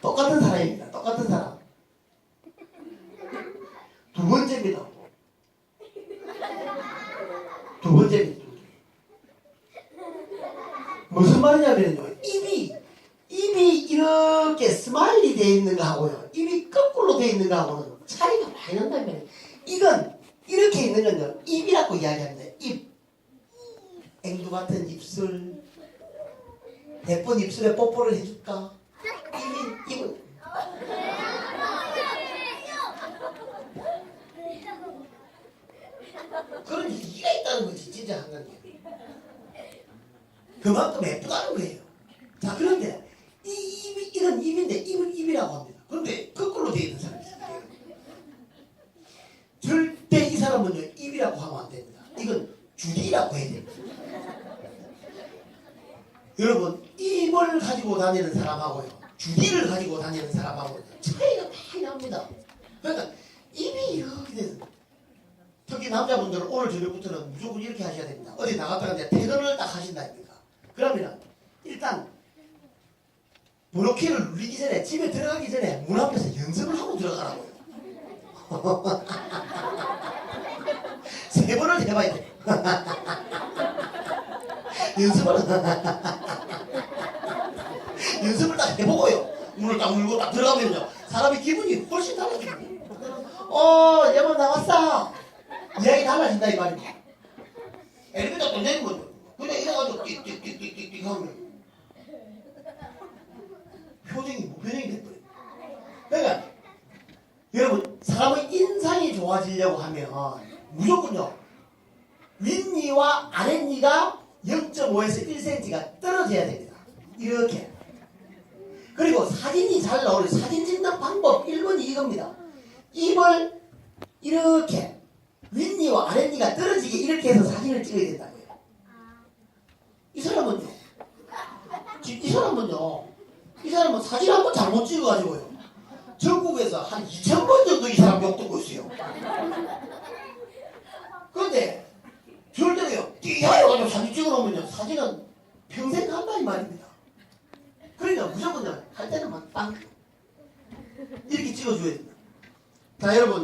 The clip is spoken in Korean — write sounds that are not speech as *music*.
똑같은 사람입니다. 똑같은 사람. 두 번째입니다. 두 번째입니다. 무슨 말이냐면요. 입이 입이 이렇게 스마일리 돼 있는 거하고요. 입이 거꾸로 돼 있는 거하고는 차이가 많이 난다면 이건 이렇게 있는 건요. 입이라고 이야기합니다. 입. 앵두 같은 입술. 예쁜 입술에 뽀뽀를 해줄까? 입이 입은 그런 이가 있다는 거지 진짜 한가지 그만큼 예쁘다는 거예요. 자 그런데 이 입이 이런 입인데 입을 입이라고 합니다. 그런데 거꾸로 되어 있는 사람이 있어요. 절대 이 사람은요 입이라고 하면 안 됩니다. 이건 주디라고 해야 됩니다. 여러분 입을 가지고 다니는 사람하고요. 주디를 가지고 다니는 사람하고 차이가 많이 납니다. 그러니까 특히 남자분들은 오늘 저녁부터는 무조건 이렇게 하셔야 됩니다. 어디 나갔다가 이제 퇴근을 딱 하신다니까. 그러면 일단 번호키를 누르기 전에 집에 들어가기 전에 문 앞에서 연습을 하고 들어가라고요. *laughs* 세 번을 해봐야 돼. *laughs* 연습을 *laughs* 연습을 딱 해보고요. 문을 딱 물고 딱 들어가면요. 사람의 기분이 훨씬 달라집니다. 어, 얘만 나왔어. 이야기 달라진다 이 말입니다. 엘리베이터 돈 내는 거죠. 그냥 이래가지고 띡띡띡띡띡 하면 표정이 무표정이 돼버려요. 그러니까 여러분 사람의 인상이 좋아지려고 하면 무조건요 윗니와 아랫니가 0.5에서 1cm가 떨어져야 됩니다. 이렇게. 그리고 사진이 잘 나오는 사진 찍는 방법 1번이 이겁니다. 입을 이렇게 아랫니가 떨어지게 이렇게 해서 사진을 찍어야 된다고요. 이 사람은요. 지- 이 사람은요. 이 사람은 사진 한 번 잘못 찍어가지고요. 전국에서 한 2천 번 정도 이 사람 욕 듣고 있어요. 그런데 절대로요. 띠하여가지고 사진 찍어놓으면요. 사진은 평생 이 말입니다. 그러니까 무조건요. 할 때는 막 빵. 이렇게 찍어줘야 됩니다. 자 여러분